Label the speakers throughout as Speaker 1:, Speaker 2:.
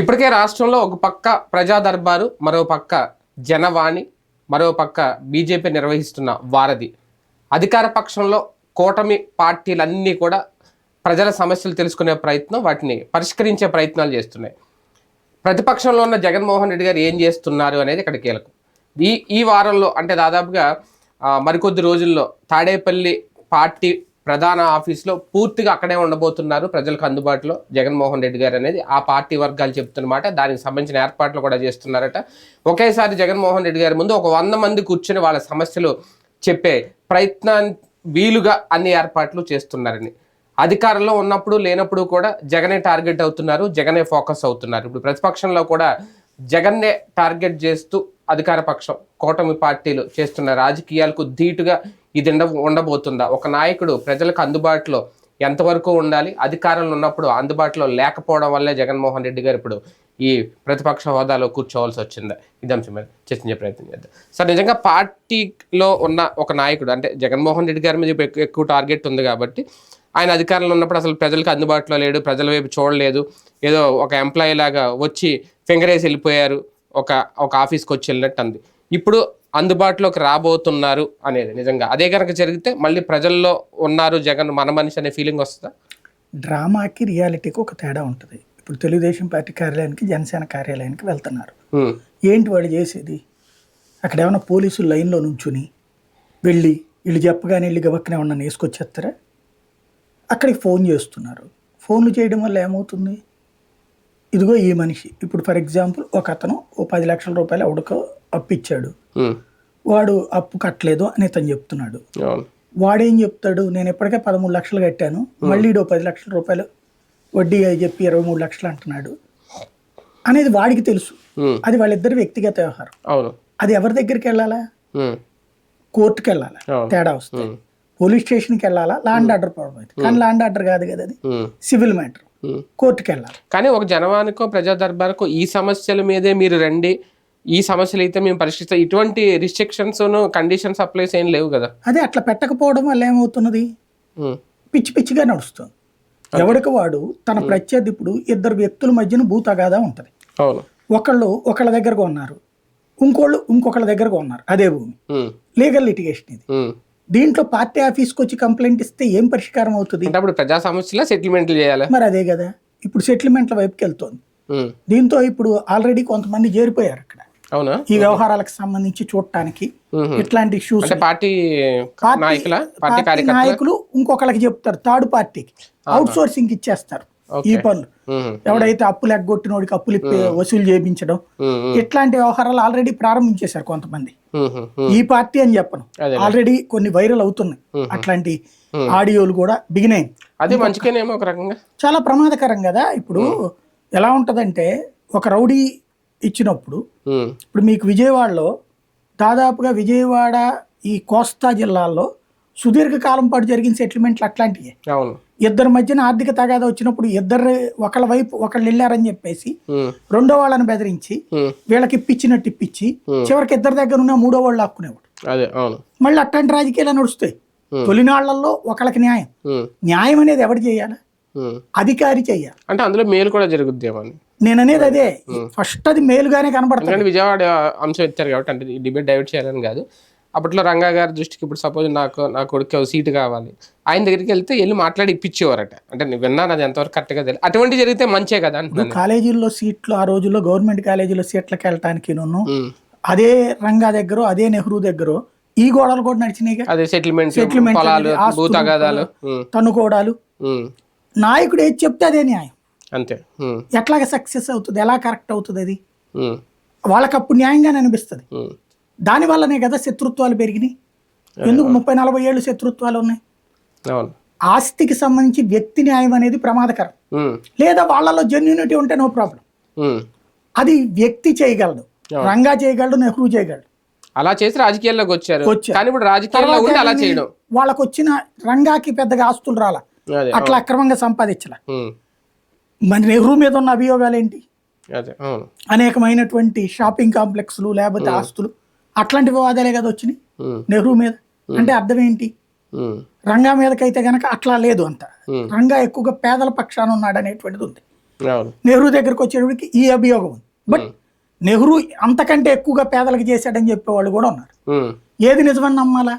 Speaker 1: ఇప్పటికే రాష్ట్రంలో ఒక పక్క ప్రజా దర్బారు మరో పక్క జనవాణి మరో పక్క బీజేపీ నిర్వహిస్తున్న వారధి. అధికార పక్షంలో కూటమి పార్టీలన్నీ కూడా ప్రజల సమస్యలు తెలుసుకునే ప్రయత్నం వాటిని పరిష్కరించే ప్రయత్నాలు చేస్తున్నాయి. ప్రతిపక్షంలో ఉన్న జగన్మోహన్ రెడ్డి గారు ఏం చేస్తున్నారు అనేది ఇక్కడ కీలకం. ఈ ఈ వారంలో అంటే దాదాపుగా మరికొద్ది రోజుల్లో తాడేపల్లి పార్టీ ప్రధాన ఆఫీస్లో పూర్తిగా అక్కడే ఉండబోతున్నారు. ప్రజలకు అందుబాటులో జగన్మోహన్ రెడ్డి గారు అనేది ఆ పార్టీ వర్గాలు చెప్తున్నమాట. దానికి సంబంధించిన ఏర్పాట్లు కూడా చేస్తున్నారట. ఒకేసారి జగన్మోహన్ రెడ్డి గారి ముందు ఒక వంద మంది కూర్చొని వాళ్ళ సమస్యలు చెప్పే ప్రయత్నాన్ని వీలుగా అన్ని ఏర్పాట్లు చేస్తున్నారని. అధికారంలో ఉన్నప్పుడు లేనప్పుడు కూడా జగనే టార్గెట్ అవుతున్నారు జగనే ఫోకస్ అవుతున్నారు. ఇప్పుడు ప్రతిపక్షంలో కూడా జగన్నే టార్గెట్ చేస్తూ అధికార పక్షం కూటమి పార్టీలు చేస్తున్న రాజకీయాలకు ధీటుగా ఇది ఉండబోతుందా? ఒక నాయకుడు ప్రజలకు అందుబాటులో ఎంతవరకు ఉండాలి? అధికారంలో ఉన్నప్పుడు అందుబాటులో లేకపోవడం వల్లే జగన్మోహన్ రెడ్డి గారు ఇప్పుడు ఈ ప్రతిపక్ష హోదాలో కూర్చోవాల్సి వచ్చిందా. ఇది అంశం మీద చర్చించే ప్రయత్నం చేద్దాం. సార్ నిజంగా పార్టీలో ఉన్న ఒక నాయకుడు అంటే జగన్మోహన్ రెడ్డి గారి మీద ఎక్కువ- ఎక్కువ టార్గెట్ ఉంది కాబట్టి ఆయన అధికారంలో ఉన్నప్పుడు అసలు ప్రజలకు అందుబాటులో లేడు ప్రజల వైపు చూడలేదు. ఏదో ఒక ఎంప్లాయీ లాగా వచ్చి ఫింగర్ వేసి వెళ్ళిపోయారు ఒక ఒక ఆఫీస్కి వచ్చి వెళ్ళినట్టు అంది. ఇప్పుడు అందుబాటులోకి రాబోతున్నారు అనేది నిజంగా. అదే కనుక జరిగితే మళ్ళీ ప్రజల్లో ఉన్నారు జగన్ మన మనిషి అనే ఫీలింగ్ వస్తుందా?
Speaker 2: డ్రామాకి రియాలిటీకి ఒక తేడా ఉంటుంది. ఇప్పుడు తెలుగుదేశం పార్టీ కార్యాలయానికి జనసేన కార్యాలయానికి వెళ్తున్నారు. ఏంటి వాళ్ళు చేసేది? అక్కడ ఏమైనా పోలీసులు లైన్లో నుంచుని వెళ్ళి వీళ్ళు చెప్పగానే వెళ్ళి గబక్కనే ఉన్న వేసుకొచ్చేస్తారా అక్కడికి ఫోన్ చేస్తున్నారు. ఫోన్లు చేయడం వల్ల ఏమవుతుంది? ఇదిగో ఈ మనిషి. ఇప్పుడు ఫర్ ఎగ్జాంపుల్ ఒక అతను ఓ పది లక్షల రూపాయలు ఎవడికో అప్పు ఇచ్చాడు
Speaker 1: ఉమ్,
Speaker 2: వాడు అప్పు కట్టలేదు అని ఇతను చెప్తున్నాడు. వాడేం చెప్తాడు? నేను ఇప్పటికే పదమూడు లక్షలు కట్టాను. మళ్ళీ ఈడో పది లక్షల రూపాయలు వడ్డీ అని చెప్పి ఇరవై మూడు లక్షలు అంటున్నాడు. అనేది వాడికి తెలుసు. అది వాళ్ళిద్దరి వ్యక్తిగత వ్యవహారం. అది ఎవరి దగ్గరికి వెళ్ళాలా? కోర్టుకి వెళ్ళాలా. తేడా వస్తుంది పోలీస్ స్టేషన్కి వెళ్ళాలా? ల్యాండ్ ఆర్డర్ ప్రాబ్లం అయితే. కానీ ల్యాండ్ ఆర్డర్ కాదు కదా అది. Civil matter. కోర్టుకి వెళ్ళాలి?
Speaker 1: కానీ ఒక జనవానికో ప్రజా దర్బార్కో ఈ సమస్యల మీదే మీరు రండి. ఈ సమస్యలు అయితే మేము పరిష్కరిస్తాం. ఇటువంటి రిస్ట్రిక్షన్స్ కండిషన్స్ అప్లైస్ ఏం లేవు కదా.
Speaker 2: అదే అట్లా పెట్టకపోవడం వల్ల ఏమవుతున్నది? పిచ్చి పిచ్చిగా నడుస్తుంది. ఎవరికి వాడు తన ప్రత్యర్థి ఇప్పుడు ఇద్దరు వ్యక్తుల మధ్యన భూతగాదా ఉంటుంది.
Speaker 1: అవును.
Speaker 2: ఒకళ్ళు ఒకళ్ళ దగ్గరగా ఉన్నారు. ఇంకోళ్ళు ఇంకొకళ్ళ దగ్గరగా ఉన్నారు. అదే భూమి. లీగల్ లిటిగేషన్ ఇది. దీంట్లో పార్టీ ఆఫీస్కి వచ్చి కంప్లైంట్ ఇస్తే ఏం పరిష్కారం అవుతుంది?
Speaker 1: అప్పుడు ప్రజా సమస్యల సెటిల్మెంట్లు చేయాలి?
Speaker 2: మరి అదే కదా. ఇప్పుడు సెటిల్మెంట్ల వైపుకి వెళ్తోంది. దీంతో ఇప్పుడు ఆల్రెడీ కొంతమంది చేరిపోయారు అక్కడ.
Speaker 1: అవునా?
Speaker 2: ఈ వ్యవహారాలకు సంబంధించి చూడటానికి. ఇట్లాంటి ఇష్యూస్
Speaker 1: పార్టీ
Speaker 2: పార్టీ-
Speaker 1: నాయకుల?
Speaker 2: ఇంకొకళ్ళకి చెప్తారు థర్డ్ పార్టీకి అవుట్ సోర్సింగ్ ఇచ్చేస్తారు ఈ పనులు ఎవడైతే అప్పులు ఎగ్గొట్టినోడికి అప్పులు వసూలు చేయించడం ఇట్లాంటి వ్యవహారాలు ఆల్రెడీ ప్రారంభించేశారు కొంతమంది. ఈ పార్టీ అని చెప్పను. ఆల్రెడీ కొన్ని వైరల్ అవుతున్నాయి. అట్లాంటి ఆడియోలు కూడా బిగినాయి
Speaker 1: అది మంచిగానేమో ఒక రకంగా?
Speaker 2: చాలా ప్రమాదకరం కదా. ఇప్పుడు ఎలా ఉంటదంటే ఒక రౌడీ ఇచ్చినప్పుడు ఇప్పుడు మీకు విజయవాడలో దాదాపుగా విజయవాడ ఈ కోస్తా జిల్లాల్లో సుదీర్ఘకాలం పాటు జరిగిన సెటిల్మెంట్లు అట్లాంటివి ఇద్దరి మధ్యన ఆర్థిక తగాదా వచ్చినప్పుడు ఇద్దరు ఒకళ్ళ వైపు ఒకళ్ళు వెళ్ళారని చెప్పేసి రెండో వాళ్ళని బెదిరించి వీళ్ళకి ఇప్పించినట్టు ఇప్పించి చివరికి ఇద్దరి దగ్గర ఉన్న మూడో వాళ్ళు ఆక్కునేవాడు మళ్ళీ అట్లాంటి రాజకీయాలు నడుస్తాయి. తొలినాళ్ళలో ఒకళ్ళకి న్యాయం. న్యాయం అనేది ఎవరు చేయాలి. అధికారి చెయ్యాలి
Speaker 1: అంటే అందులో మేలు కూడా జరుగుద్దేమో అని.
Speaker 2: నేను అనేది అదే. ఫస్ట్ అది మేలుగానే కనబడుతుంది
Speaker 1: విజయవాడ అంశం ఎత్తారు కాబట్టి అంటే డిబేట్ డైవర్ట్ చేయాలని కాదు. అప్పట్లో రంగా గారి దృష్టికి ఇప్పుడు సపోజ్ నాకు నా కొడుకు సీటు కావాలి. ఆయన దగ్గరికి వెళ్తే వెళ్ళి మాట్లాడి ఇప్పించేవారట. అంటే నేను విన్నాను అది ఎంతవరకు కరెక్ట్గా తెలియదు అటువంటి జరిగితే మంచే కదా అంటున్నాను
Speaker 2: కాలేజీల్లో సీట్లు ఆ రోజుల్లో గవర్నమెంట్ కాలేజీలో సీట్లకు వెళ్ళటానికి నన్ను. అదే రంగా దగ్గర అదే నెహ్రూ దగ్గర ఈ గోడలు కూడా నడిచినాయిగా.
Speaker 1: అదే సెటిల్మెంట్
Speaker 2: తన్నుకోవడాలు
Speaker 1: ఉమ్,
Speaker 2: నాయకుడు ఏది చెప్తే అదే న్యాయం.
Speaker 1: అంతే.
Speaker 2: ఎట్లాగ సక్సెస్ అవుతుంది? ఎలా కరెక్ట్ అవుతుంది అది? వాళ్ళకి అప్పుడు న్యాయంగానే అనిపిస్తుంది. దాని వల్లనే కదా శత్రుత్వాలు పెరిగినాయి. ఎందుకు ముప్పై నలభై ఏళ్ళు శత్రుత్వాలు ఉన్నాయి? ఆస్తికి సంబంధించి వ్యక్తి న్యాయం అనేది ప్రమాదకరం. లేదా వాళ్ళలో జెన్యూనిటీ ఉంటే నో ప్రాబ్లం. అది వ్యక్తి చేయగలడు రంగా చేయగలడు నెహ్రూ చేయగలడు.
Speaker 1: అలా చేసి రాజకీయాల్లోకి వచ్చారు. కానీ ఇప్పుడు రాజకీయాల్లో ఉండి అలా చేయడం.
Speaker 2: వాళ్ళకు వచ్చిన రంగాకి పెద్దగా ఆస్తులు రాలా. అట్లా అక్రమంగా సంపాదించలే. మరి నెహ్రూ మీద ఉన్న అభియోగాలు ఏంటి అనేకమైనటువంటి షాపింగ్ కాంప్లెక్స్లు లేకపోతే ఆస్తులు అట్లాంటి వివాదాలే కదా వచ్చినాయి. నెహ్రూ మీద. అంటే అర్థం ఏంటి? రంగా మీదకైతే గనక అట్లా లేదు అంత. రంగా ఎక్కువగా పేదల పక్షాన ఉన్నాడు అనేటువంటిది ఉంది నెహ్రూ దగ్గరికి వచ్చేటప్పటికి ఈ అభియోగం ఉంది. బట్ నెహ్రూ అంతకంటే ఎక్కువగా పేదలకు చేశాడని చెప్పేవాళ్ళు కూడా ఉన్నారు. ఏది నిజమని నమ్మాలా?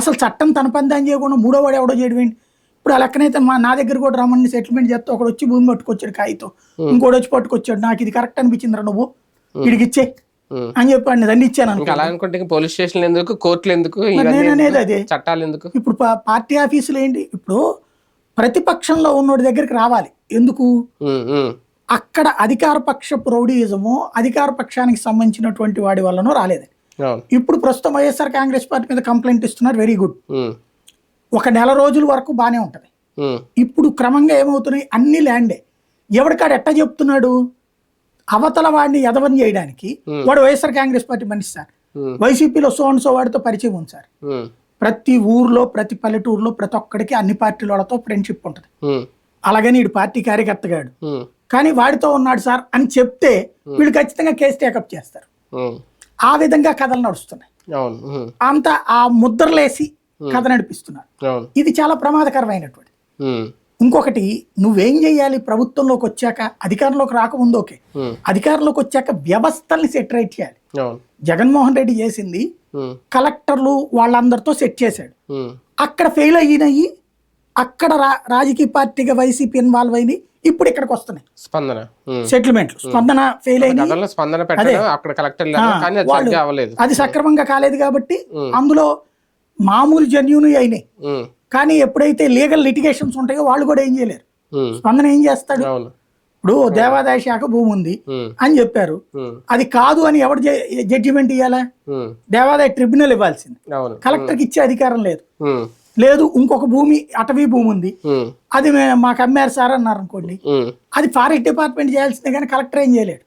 Speaker 2: అసలు చట్టం తన పని దాన్ని చేయకుండా మూడో వాడు ఎవడో చేయడం ఏంటి? ఇప్పుడు ఆ లెక్కనైతే మా నా దగ్గర కూడా రమ్మని సెటిల్మెంట్ చేస్తే ఒకడు వచ్చి భూమి పట్టుకొచ్చాడు కాగితం ఇంకోటి వచ్చి పట్టుకొచ్చాడు. నాకు ఇది కరెక్ట్ అనిపించిందిరా నువ్వు. వీడికి ఇచ్చే. అని చెప్పి వాడిని దండి ఇచ్చాను
Speaker 1: అలా అనుకుంటే పోలీస్ స్టేషన్లు ఎందుకు? కోర్టులు ఎందుకు? ఇవన్నీ
Speaker 2: నేను అనేది
Speaker 1: ఎందుకు?
Speaker 2: అదే.
Speaker 1: చట్టాలు ఎందుకు?
Speaker 2: ఇప్పుడు పార్టీ ఆఫీసులు ఏంటి? ఇప్పుడు ప్రతిపక్షంలో ఉన్నోడి దగ్గరికి రావాలి. ఎందుకు? అక్కడ అధికార పక్షపు రౌడీయిజము అధికార పక్షానికి సంబంధించినటువంటి వాడి వల్లనో రాలేదు. ఇప్పుడు ప్రస్తుతం వైఎస్ఆర్ కాంగ్రెస్ పార్టీ మీద కంప్లైంట్ ఇస్తున్నారు. వెరీ గుడ్ ఒక నెల రోజుల వరకు బాగానే ఉంటుంది. ఇప్పుడు క్రమంగా ఏమవుతున్నాయి? అన్ని ల్యాండే. ఎవడికాడు ఎట్ట చెప్తున్నాడు? అవతల వాడిని ఎదవని చేయడానికి వాడు వైఎస్ఆర్ కాంగ్రెస్ పార్టీ మనిషి సార్. వైసీపీలో సోన్ సో వాడితో పరిచయం ఉంది సార్. ప్రతి ఊర్లో ప్రతి పల్లెటూరులో ప్రతి ఒక్కడికి అన్ని పార్టీల వాళ్ళతో ఫ్రెండ్షిప్ ఉంటుంది. అలాగని వీడు పార్టీ కార్యకర్తగాడు. కానీ వాడితో ఉన్నాడు సార్ అని చెప్తే వీళ్ళు ఖచ్చితంగా కేసు టేకప్ చేస్తారు. ఆ విధంగా కథలు నడుస్తున్నాయి. అంత ఆ ముద్రలేసి కథ నడిపిస్తున్నారు. ఇది చాలా ప్రమాదకరమైనటువంటి ఇంకొకటి నువ్వేం చేయాలి? ప్రభుత్వంలోకి వచ్చాక అధికారంలోకి రాకముందు ఓకే. అధికారంలోకి వచ్చాక వ్యవస్థల్ని సెటరేట్ చేయాలి.
Speaker 1: అవును.
Speaker 2: జగన్మోహన్ రెడ్డి చేసింది కలెక్టర్లు వాళ్ళందరితో సెట్ చేశాడు. అక్కడ ఫెయిల్ అయినాయి అక్కడ రాజకీయ పార్టీగా వైసీపీ ఇన్వాల్వ్ అయినాయి ఇప్పుడు ఇక్కడికి వస్తున్నాయి.
Speaker 1: స్పందన.
Speaker 2: సెటిల్మెంట్లు స్పందన ఫెయిల్
Speaker 1: గతంలో స్పందన అక్కడ కలెక్టర్ అది
Speaker 2: సక్రమంగా కాలేదు కాబట్టి అందులో మామూలు జన్యుని అయినాయి. కానీ ఎప్పుడైతే లీగల్ లిటిగేషన్స్ ఉంటాయో వాళ్ళు కూడా ఏం చేయలేరు. స్పందన ఏం చేస్తాడు? ఇప్పుడు దేవాదాయ శాఖ భూమి ఉంది అని చెప్పారు. అది కాదు అని ఎవరు జడ్జిమెంట్ ఇవ్వాలా దేవాదాయ ట్రిబ్యునల్ ఇవ్వాల్సింది. కలెక్టర్కి ఇచ్చే అధికారం లేదు. లేదు ఇంకొక భూమి అటవీ భూమి ఉంది. అది మాకు అమ్మారు సార్ అన్నారు అనుకోండి అది ఫారెస్ట్ డిపార్ట్మెంట్ చేయాల్సిందే కానీ కలెక్టర్ ఏం చేయలేడు.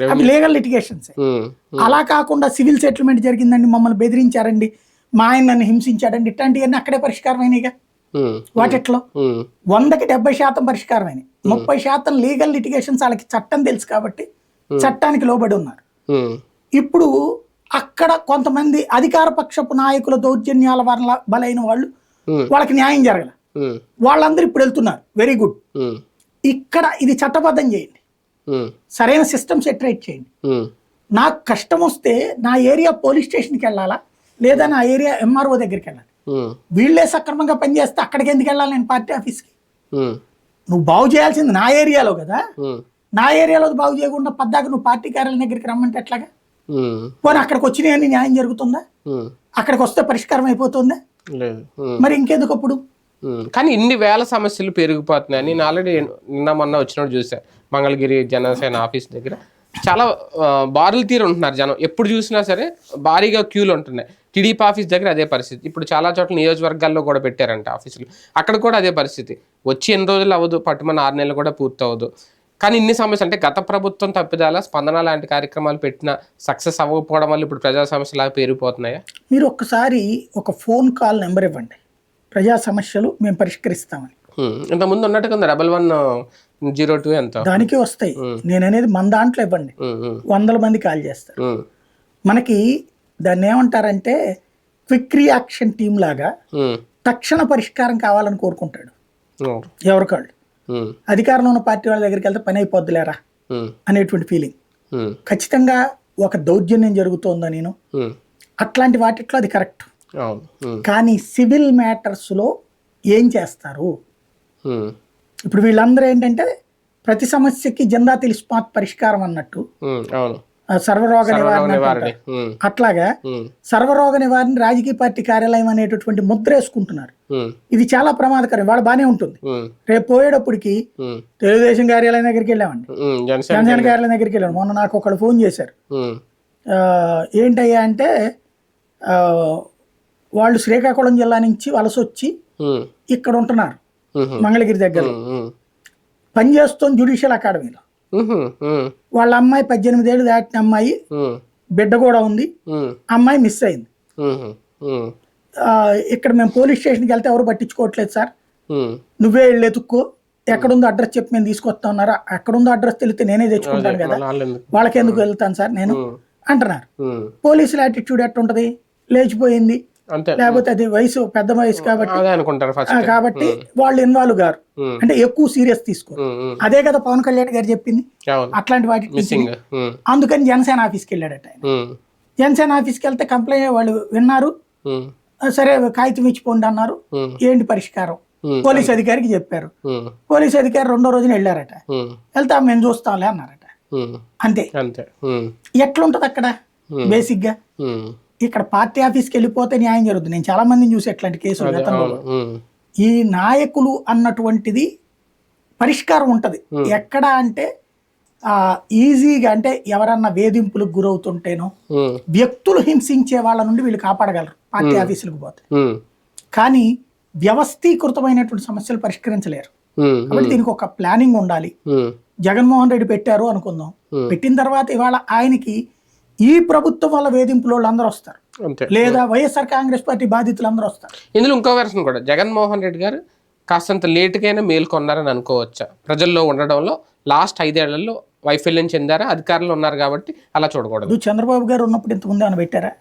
Speaker 1: రెవెన్యూ
Speaker 2: అవి లీగల్ లిటిగేషన్స్ అలా కాకుండా సివిల్ సెటిల్మెంట్ జరిగిందండి మమ్మల్ని బెదిరించారండి. మా ఆయన నన్ను హింసించాడండి. ఇట్లాంటివన్నీ అక్కడే పరిష్కారం అయినాయిగా
Speaker 1: ఉమ్,
Speaker 2: వాటిట్లో? వందకి డెబ్బై శాతం పరిష్కారం అయినాయి ముప్పై శాతం లీగల్ లిటిగేషన్స్ వాళ్ళకి చట్టం తెలుసు కాబట్టి చట్టానికి లోబడి ఉన్నారు. ఇప్పుడు అక్కడ కొంతమంది అధికార పక్షపు నాయకుల దౌర్జన్యాల వల్ల బలైన వాళ్ళు వాళ్ళకి న్యాయం జరగల. వాళ్ళందరూ ఇప్పుడు వెళ్తున్నారు. Very good. ఇక్కడ ఇది చట్టబద్ధం చేయండి. సరైన సిస్టమ్ సెటరేట్ చేయండి. నాకు కష్టం వస్తే నా ఏరియా పోలీస్ స్టేషన్కి వెళ్ళాలా? లేదా నా ఏరియా ఎంఆర్ఓ దగ్గరికి వెళ్ళాలి. వీళ్ళే సక్రమంగా పనిచేస్తే అక్కడికి ఎందుకు వెళ్ళాలి నేను పార్టీ ఆఫీస్కి? నువ్వు బాగు చేయాల్సింది నా ఏరియాలో కదా. నా ఏరియాలో బాగు చేయకుండా పద్దాక నువ్వు పార్టీ కార్యాలయం దగ్గరికి రమ్మంటే ఎట్లాగా? పోనీ అక్కడికి వచ్చినాయని న్యాయం జరుగుతుందా? అక్కడికి వస్తే పరిష్కారం అయిపోతుందా. మరి ఇంకెందుకు అప్పుడు?
Speaker 1: కానీ ఇన్ని వేల సమస్యలు పెరిగిపోతున్నాయి. నేను ఆల్రెడీ నిన్న మొన్న వచ్చినప్పుడు చూసా. మంగళగిరి జనసేన ఆఫీస్ దగ్గర. చాలా ఆ, బారులు తీరు ఉంటున్నారు జనం. ఎప్పుడు చూసినా సరే భారీగా క్యూలు ఉంటున్నాయి. టీడీపీ ఆఫీస్ దగ్గర అదే పరిస్థితి. ఇప్పుడు చాలా చోట్ల నియోజకవర్గాల్లో కూడా పెట్టారంట ఆఫీసులు. అక్కడ కూడా అదే పరిస్థితి. వచ్చి ఎన్ని రోజులు అవ్వదు పట్టుమని ఆరు నెలలు కూడా పూర్తి అవ్వదు కానీ ఇన్ని సమస్యలు అంటే గత ప్రభుత్వం తప్పిదాల స్పందన లాంటి కార్యక్రమాలు పెట్టిన సక్సెస్ అవ్వకపోవడం వల్ల ఇప్పుడు ప్రజా సమస్యలు పేరిపోతున్నాయా?
Speaker 2: మీరు ఒక్కసారి ఒక ఫోన్ కాల్ నెంబర్ ఇవ్వండి. ప్రజా సమస్యలు మేము పరిష్కరిస్తామని.
Speaker 1: ఇంతకుముందు ఉన్నట్టుగా ఉంది డబల్ వన్ జీరో టూ ఎంత?
Speaker 2: దానికి వస్తాయి. నేను అనేది మన దాంట్లో ఇవ్వండి. వందల మంది కాల్ చేస్తారు. మనకి దాన్ని ఏమంటారంటే క్విక్ రియాక్షన్ టీం లాగా తక్షణ పరిష్కారం కావాలని కోరుకుంటాడు. ఎవరికాళ్ళు? అధికారంలో ఉన్న పార్టీ వాళ్ళ దగ్గరికి వెళ్తే పని అయిపోద్దులేరా? అనేటువంటి ఫీలింగ్ ఖచ్చితంగా ఒక దౌర్జన్యం జరుగుతోందా నేను? అట్లాంటి వాటిట్లో అది కరెక్ట్. కానీ సివిల్ మ్యాటర్స్లో ఏం చేస్తారు? ఇప్పుడు వీళ్ళందరూ ఏంటంటే ప్రతి సమస్యకి జెండా తెలిసిపాత్ పరిష్కారం అన్నట్టు. సర్వరోగ నివారణ అట్లాగా సర్వరోగ నివారణ రాజకీయ పార్టీ కార్యాలయం అనేటటువంటి ముద్ర వేసుకుంటున్నారు. ఇది చాలా ప్రమాదకరం. వాళ్ళ బాగానే ఉంటుంది. రేపు పోయేటప్పటికి తెలుగుదేశం కార్యాలయం దగ్గరికి వెళ్ళామండి.
Speaker 1: జనసేన
Speaker 2: కార్యాలయం దగ్గరికి వెళ్ళాను మొన్న నాకు ఒకళ్ళు ఫోన్ చేశారు. ఏంటయ్యా అంటే వాళ్ళు శ్రీకాకుళం జిల్లా నుంచి వలస వచ్చి ఇక్కడ ఉంటున్నారు. మంగళగిరి దగ్గర. పనిచేస్తోంది జ్యుడిషియల్ అకాడమీలో. వాళ్ళ అమ్మాయి పద్దెనిమిది ఏళ్ళు దాటిన అమ్మాయి బిడ్డ కూడా ఉంది. అమ్మాయి మిస్ అయింది. ఇక్కడ మేము పోలీస్ స్టేషన్కి వెళ్తే ఎవరు పట్టించుకోవట్లేదు సార్. నువ్వే వెళ్ళి ఎత్తుక్కో ఎక్కడుందో అడ్రస్ చెప్పి మేము తీసుకొస్తా ఉన్నారా? ఎక్కడుందో అడ్రస్ తెలిస్తే నేనే తెచ్చుకుంటాను కదా? వాళ్ళకి ఎందుకు వెళ్తాను సార్ నేను? అంటున్నారు. పోలీసుల యాటిట్యూడ్ ఎట్టుంటది? లేచిపోయింది. లేకపోతే అది వయసు పెద్ద వయసు కాబట్టి. కాబట్టి వాళ్ళు ఇన్వాల్వ్ గారు. అంటే ఎక్కువ సీరియస్ తీసుకోరు. అదే కదా పవన్ కళ్యాణ్ గారు చెప్పింది. అట్లాంటి వాటి అందుకని జనసేన ఆఫీస్కి వెళ్ళాడట ఆయన. జనసేన ఆఫీస్కి వెళ్తే కంప్లైంట్ వాళ్ళు విన్నారు. సరే కాగితం ఇచ్చిపోండి అన్నారు. ఏంటి పరిష్కారం? పోలీస్ అధికారికి చెప్పారు. పోలీస్ అధికారి రెండో రోజున వెళ్ళారట. వెళ్తే "ఆ, మేము చూస్తాంలే అన్నారట. అంతే. ఎట్లుంటది అక్కడ?
Speaker 1: బేసిక్గా.
Speaker 2: ఇక్కడ పార్టీ ఆఫీస్కి వెళ్ళిపోతే న్యాయం జరుగుతుంది. నేను చాలా మందిని చూసి ఎట్లాంటి కేసులు గతంలో ఈ నాయకులు అన్నటువంటిది పరిష్కారం ఉంటది. ఎక్కడ అంటే ఈజీగా అంటే ఎవరన్నా వేధింపులకు గురవుతుంటేనో వ్యక్తులు హింసించే వాళ్ళ నుండి వీళ్ళు కాపాడగలరు పార్టీ ఆఫీసులకు పోతే. కానీ వ్యవస్థీకృతమైనటువంటి సమస్యలు పరిష్కరించలేరు. కాబట్టి దీనికి ఒక ప్లానింగ్ ఉండాలి. జగన్మోహన్ రెడ్డి పెట్టారు అనుకుందాం. పెట్టిన తర్వాత ఇవాళ ఆయనకి ఈ ప్రభుత్వం వల్ల వేధింపులు వాళ్ళు అందరూ వస్తారు.
Speaker 1: అంతే.
Speaker 2: లేదా వైఎస్ఆర్ కాంగ్రెస్ పార్టీ బాధితులు అందరూ వస్తారు.
Speaker 1: ఇందులో ఇంకో వెర్షన్ కూడా. జగన్మోహన్ రెడ్డి గారు కాస్తంత లేటుకైనా మేల్కొన్నారని అనుకోవచ్చా? ప్రజల్లో ఉండడంలో లాస్ట్ ఐదేళ్ళలో వైఫల్యం చెందారా? అధికారంలో ఉన్నారు కాబట్టి అలా చూడకూడదు.
Speaker 2: చంద్రబాబు గారు ఉన్నప్పుడు ఇంతకుముందు ఏమైనా పెట్టారా?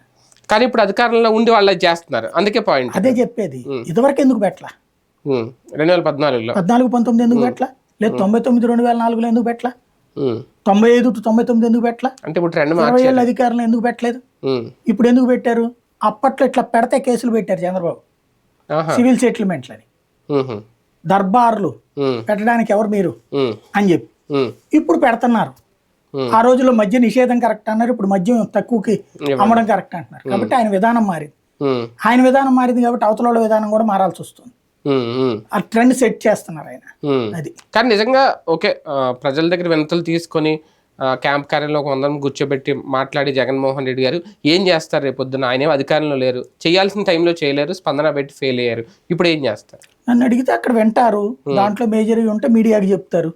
Speaker 1: కానీ ఇప్పుడు అధికారంలో ఉండి వాళ్ళు చేస్తున్నారు. అందుకే పాయింట్
Speaker 2: అదే చెప్పేది. ఇదివరకు ఎందుకు పెట్టలా?
Speaker 1: రెండు వేల పద్నాలుగులో.
Speaker 2: పద్నాలుగు పంతొమ్మిది ఎందుకు పెట్టలా? లేదు తొంభై తొమ్మిది రెండు వేల నాలుగులో ఎందుకు పెట్టలా? తొంభై ఐదు టు తొంభై తొమ్మిది ఎందుకు పెట్టలా?
Speaker 1: అంటే ఇప్పుడు
Speaker 2: ఇరవై ఏళ్ళ అధికారంలో ఎందుకు పెట్టలేదు?
Speaker 1: ఉమ్,
Speaker 2: ఇప్పుడు ఎందుకు పెట్టారు? అప్పట్లో ఇట్లా పెడితే కేసులు పెట్టారు చంద్రబాబు. సివిల్ సెటిల్మెంట్లని.
Speaker 1: ఉహు,
Speaker 2: దర్బార్లు. పెట్టడానికి ఎవరు మీరు? అని చెప్పి. ఇప్పుడు పెడుతున్నారు.
Speaker 1: Hmm.
Speaker 2: ఆ రోజుల్లో మద్య నిషేధం కరెక్ట్ అన్నారు ఇప్పుడు మద్యం తక్కువకి అమ్మడం కరెక్ట్ అంటున్నారు. కాబట్టి ఆయన విధానం మారింది. ఆయన విధానం మారింది కాబట్టి అవతల విధానం కూడా మారాల్సి వస్తుంది. ఆ ట్రెండ్ సెట్ చేస్తున్నారు ఆయన. అది.
Speaker 1: కానీ నిజంగా ఓకే ప్రజల దగ్గర వినతులు తీసుకొని క్యాంప్ కార్యంలో ఒక వందరం కూర్చోబెట్టి మాట్లాడి జగన్మోహన్ రెడ్డి గారు ఏం చేస్తారు రేపు పొద్దున ఆయన అధికారంలో లేరు. చేయాల్సిన టైంలో చేయలేరు స్పందన పెట్టి ఫెయిల్ అయ్యారు. ఇప్పుడు ఏం చేస్తారు?
Speaker 2: నన్ను అడిగితే అక్కడ వింటారు. దాంట్లో మేజర్ ఉంటే మీడియాకి చెప్తారు.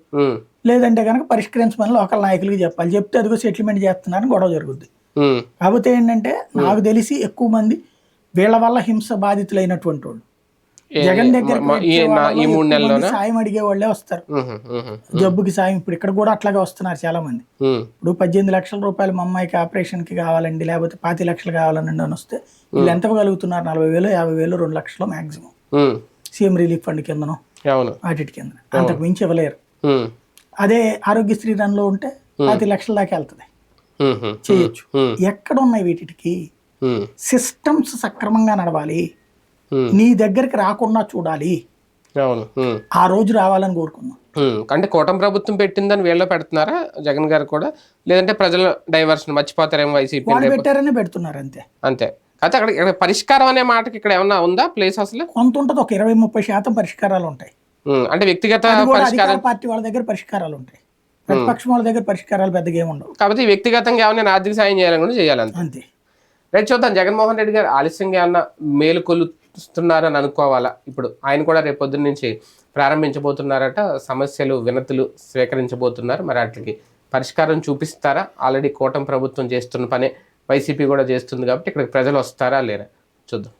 Speaker 2: లేదంటే కనుక పరిష్కరించమని లోకల్ నాయకులకి చెప్పాలి. చెప్తే అదిగో సెటిల్మెంట్ చేస్తున్నారని గొడవ జరుగుద్ది. కాకపోతే ఏంటంటే నాకు తెలిసి ఎక్కువ మంది వీళ్ళ వల్ల హింస బాధితులైనటువంటి వాళ్ళు. జగన్ దగ్గర
Speaker 1: ఈ మూడు నెలల్లోనా
Speaker 2: సాయం అడిగే వాళ్ళే వస్తారు. జబ్బుకి సాయం. ఇప్పుడు ఇక్కడ కూడా అట్లాగే వస్తున్నారు చాలా మంది ఇప్పుడు పద్దెనిమిది లక్షల రూపాయలు మా అమ్మాయికి ఆపరేషన్కి కావాలండి లేకపోతే పాతి లక్షలు కావాలండి అని వస్తే వీళ్ళు ఎంత ఇవ్వగలుగుతున్నారు నలభై వేలు యాభై వేలు రెండు లక్షలు మాక్సిమం. సీఎం రిలీఫ్ ఫండ్ కిందనో వాటి కింద అంతకు మించి ఇవ్వలేరు. అదే ఆరోగ్యశ్రీ దానిలో ఉంటే పాతి లక్షల దాకా వెళ్తుంది. చేయొచ్చు. ఎక్కడ ఉన్నాయి వీటికి? సిస్టమ్స్ సక్రమంగా నడవాలి. నీ దగ్గరికి రాకుండా చూడాలి.
Speaker 1: ఉమ్.
Speaker 2: ఆ రోజు రావాలని కోరుకుందాం.
Speaker 1: ఉమ్, అంటే కూటమి ప్రభుత్వం పెట్టిందని వీళ్ళు పెడుతున్నారా? జగన్ గారు కూడా? లేదంటే ప్రజలు డైవర్షన్ మర్చిపోతారేమో వైసీపీ
Speaker 2: పెట్టారనే పెడుతున్నారు అంతే.
Speaker 1: అంతే. అయితే అక్కడ ఇక్కడ పరిష్కారం అనే మాటకి ఇక్కడ ఏమన్నా ఉందా ప్లేస్ అసలు?
Speaker 2: కొంత ఉంటుంది. ఒక ఇరవై ముప్పై శాతం పరిష్కారాలు ఉంటాయి.
Speaker 1: అంటే వ్యక్తిగత పరిష్కారం
Speaker 2: పార్టీ వాళ్ళ దగ్గర పరిష్కారాలు ఉంటాయి. ప్రతిపక్షం వాళ్ళ దగ్గర పరిష్కారాలు పెద్దగా ఏమి ఉండవు.
Speaker 1: కాబట్టి వ్యక్తిగతంగా ఏమైనా ఆర్థిక సాయం చేయాలని కూడా చేయాలంతే.
Speaker 2: అంతే.
Speaker 1: రేపు చూద్దాం. జగన్మోహన్ రెడ్డి గారు ఆలస్యంగా ఏమన్నా మేలు ప్రారంభిస్తున్నారని అనుకోవాలా? ఇప్పుడు ఆయన కూడా రేపొద్దు నుంచి ప్రారంభించబోతున్నారట. సమస్యలు వినతులు స్వీకరించబోతున్నారు. మరి వాటికి పరిష్కారం చూపిస్తారా? ఆల్రెడీ కూటమి ప్రభుత్వం చేస్తున్న పనే వైసీపీ కూడా చేస్తుంది కాబట్టి ఇక్కడికి ప్రజలు వస్తారా లేరా? చూద్దాం.